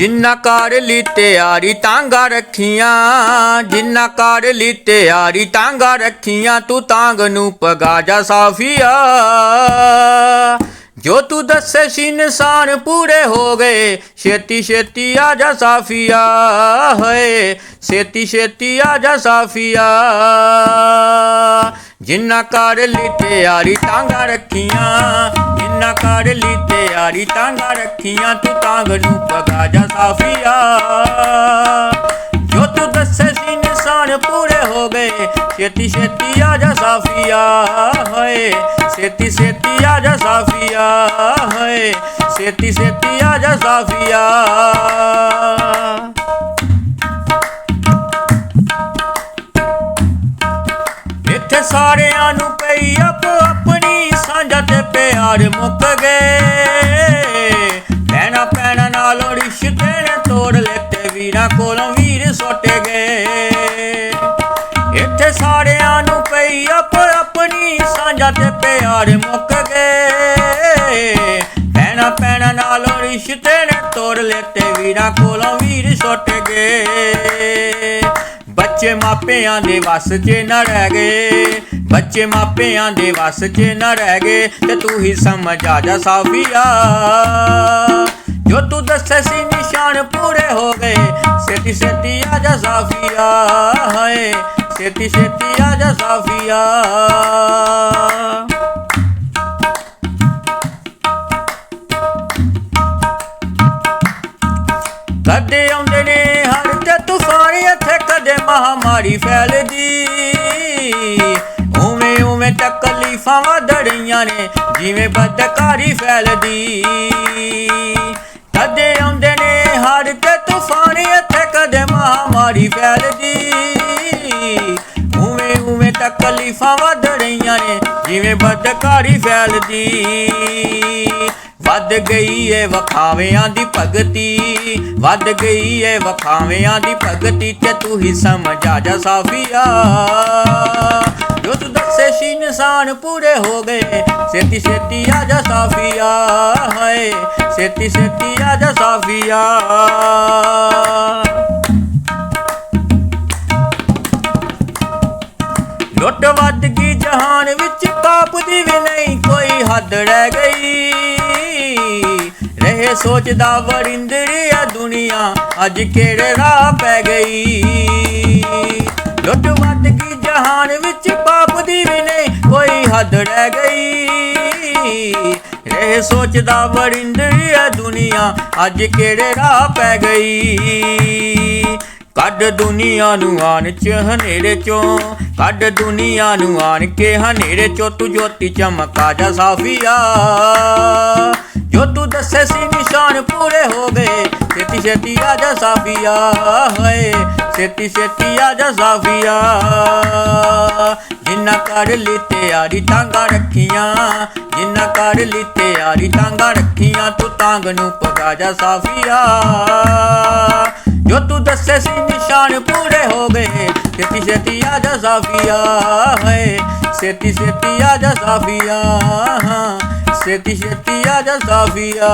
ਜਿੰਨਾ ਕਰ ਲਈ ਤਿਆਰੀ ਤਾਂਗਾ ਰੱਖੀਆਂ, ਜਿੰਨਾ ਕਰ ਲਈ ਤਿਆਰੀ ਤਾਂਗਾ ਰੱਖੀਆਂ, ਤੂੰ ਤਾਂਗ ਨੂੰ ਪਗਾ ਜਾ ਸਾਫੀਆ। ਜੋ ਤੂੰ ਦੱਸੇ ਸੀ ਇਨਸਾਨ ਪੂਰੇ ਹੋ ਗਏ, ਛੇਤੀ ਛੇਤੀ ਆ ਜਾ ਸਾਫੀਆ, ਹੋਏ, ਛੇਤੀ ਛੇਤੀ ਆ ਜਾ ਸਾਫੀਆ। ਜਿੰਨਾ ਕਰ ਲਈ ਤਿਆਰੀ ਤਾਂਗਾ ਰੱਖੀਆਂ, ਜਿੰਨਾ ਕਰ ਲਈ ਤਿਆਰੀ ਤਾਂਗਾ ਰੱਖੀਆਂ, ਤੂੰ ਤਾਂਗ ਨੂੰ ਪਗਾ ਜਾ ਸਾਫੀਆ। ਜੋ ਤੂੰ ਦੱਸੇ ਸੀ ਨਿਸ਼ਾਨ ਪੂਰੇ ਹੋ ਗਏ, ਛੇਤੀ ਛੇਤੀ ਆ ਜਾ ਸਾਫੀਆ, ਹੋਏ। ਛੇਤੀ ਛੇਤੀ ਆ ਜਾ ਸਾਫੀਆ, ਹੋਏ। ਛੇਤੀ ਛੇਤੀ ਆ ਜਾ ਸਾਫੀਆ। ਸਾਰਿਆਂ ਨੂੰ ਪਈ ਆਪੋ ਆਪਣੀ ਸਾਂਝਾ ਤੇ ਪਿਆਰ ਮੁੱਕ ਗਏ। ਪੈਣਾ ਪੈਣਾ ਨਾਲ ਰਿਸ਼ਤੇ ਨੇ ਤੋੜ ਲੈਤੇ ਵੀਰਾਂ ਕੋਲੋਂ ਵੀਰ ਸੁੱਟ ਗਏ। ਇੱਥੇ ਸਾਰਿਆਂ ਨੂੰ ਪਈ ਆਪੋ ਆਪਣੀ ਸਾਂਝਾ ਤੇ ਪਿਆਰ ਮੁੱਕ ਗਏ। ਪੈਣਾ ਪੈਣਾ ਨਾਲ ਰਿਸ਼ਤੇ ਨੇ ਤੋੜ ਲੈਤੇ ਵੀਰਾਂ ਕੋਲੋਂ ਵੀਰ ਸੁੱਟ ਗਏ। ਬੱਚੇ ਮਾਪਿਆਂ ਦੇ ਵੱਸ 'ਚ ਨਾ ਰਹਿ ਗਏ। ਬੱਚੇ ਮਾਪਿਆਂ ਦੇ ਵੱਸ 'ਚ ਨਾ ਰਹਿ ਗਏ ਤੇ ਤੂੰ ਹੀ ਸਮਝ ਆ ਜਾ ਸਾਫੀਆ। ਜੋ ਤੂੰ ਦੱਸੇ ਸੀ ਨਿਸ਼ਾਨ ਪੂਰੇ ਹੋ ਗਏ। ਛੇਤੀ ਛੇਤੀ ਆ ਜਾ ਸਾਫੀਆ, ਹਾਏ। ਛੇਤੀ ਛੇਤੀ ਆ ਜਾ ਸਾਫੀਆ। ਕਦੇ ਆਉਂਦੇ ਨੇ ਹੜ ਤੇ ਤੂਫਾਨ ਇੱਥੇ ਕਦੇ ਮਹਾਮਾਰੀ ਫੈਲਦੀ। ਉਵੇਂ ਉਵੇਂ ਤਕਲੀਫਾਂ ਵਧ ਰਹੀਆਂ ਨੇ, ਜਿਵੇਂ ਬਦਕਾਰੀ ਫੈਲਦੀ। ਕਦੇ ਆਉਂਦੇ ਨੇ ਹੜ ਤੇ ਤੂਫਾਨ, ਇੱਥੇ ਕਦੇ ਮਹਾਮਾਰੀ ਫੈਲਦੀ। ਉਵੇਂ ਉਵੇਂ ਤਕਲੀਫਾਂ ਵਧ ਰਹੀਆਂ ਨੇ, ਜਿਵੇਂ ਬਦਕਾਰੀ ਫੈਲਦੀ। ਵੱਧ ਗਈ ਏ ਵਖਾਵਿਆਂ ਦੀ ਭਗਤੀ, ਵੱਧ ਗਈ ਏ ਵਖਾਵਿਆਂ ਦੀ ਭਗਤੀ ਤੇ ਤੂੰ ਹੀ ਸਮਝ ਆ ਜਾ ਸਾਫੀਆ। ਜੋ ਤੂੰ ਦੱਸੇ ਸੀ ਨਿਸ਼ਾਨ ਪੂਰੇ ਹੋ ਗਏ, ਛੇਤੀ ਛੇਤੀ ਆ ਜਾ ਸਾਫੀਆ, ਹਾਏ, ਛੇਤੀ ਛੇਤੀ ਆ ਜਾ ਸਾਫੀਆ। ਲੁੱਟ ਵੱਧ ਗਈ ਜਹਾਨ ਵਿੱਚ ਕਾਪਦੀ ਵੀ ਨਹੀਂ ਕੋਈ ਹੱਦ ਰਹਿ ਰਹੇ ਸੋਚਦਾ ਵਰਿੰਦਰੀਆ ਦੁਨੀਆ, ਅੱਜ ਕਿਹੜੇ ਰਾਹ ਪੈ ਗਈ? ਲੁੱਟ ਵੱਧ ਗਈ ਜਹਾਨ ਵਿੱਚ ਪਾਪ ਦੀ ਵੀ ਨਹੀਂ ਕੋਈ ਹੱਦ ਰਹਿ ਗਈ। ਇਹ ਸੋਚਦਾ ਵਰਿੰਦਰੀਆ ਦੁਨੀਆ, ਅੱਜ ਕਿਹੜੇ ਰਾਹ ਪੈ ਗਈ? ਕੱਢ ਦੁਨੀਆ ਨੂੰ ਆਣ ਚ ਹਨੇਰੇ ਚੋਂ, ਕੱਢ ਦੁਨੀਆ ਨੂੰ ਆਣ ਕੇ ਹਨੇਰੇ ਚੋਂ, ਤੂੰ ਜੋਤੀ ਚਮਕਾ ਜਾ ਸਾਫੀਆ। ਜੋ ਤੂੰ ਦੱਸੇ ਸੀ ਨਿਸ਼ਾਨ ਪੂਰੇ ਹੋ ਗਏ। ਛੇਤੀ ਛੇਤੀ ਆ ਜਾ ਸਾਫੀਆ, ਹੋਏ। ਛੇਤੀ ਛੇਤੀ ਆ ਜਾ ਸਾਫੀਆ। ਜਿੰਨਾ ਕਰ ਲਈ ਤਿਆਰੀ ਤਾਂਗਾ ਰੱਖੀਆਂ, ਜਿੰਨਾ ਕਰ ਲਈ ਤਿਆਰੀ ਤਾਂਗਾ ਰੱਖੀਆਂ, ਤੂੰ ਤਾਂਗ ਨੂੰ ਪਗਾ ਜਾ ਸਾਫੀਆ। ਜੋ ਤੂੰ ਦੱਸੇ ਸੀ ਨਿਸ਼ਾਨ ਪੂਰੇ ਹੋ ਗਏ, ਛੇਤੀ ਛੇਤੀ ਆ ਜਾ ਸਾਫੀਆ ਹੈ ਛੇਤੀ ਛੇਤੀ ਆ ਜਾ ਸਾਫੀਆ ਛੇਤੀ ਛੇਤੀ ਆ ਜਾ ਸਾਫੀਆ।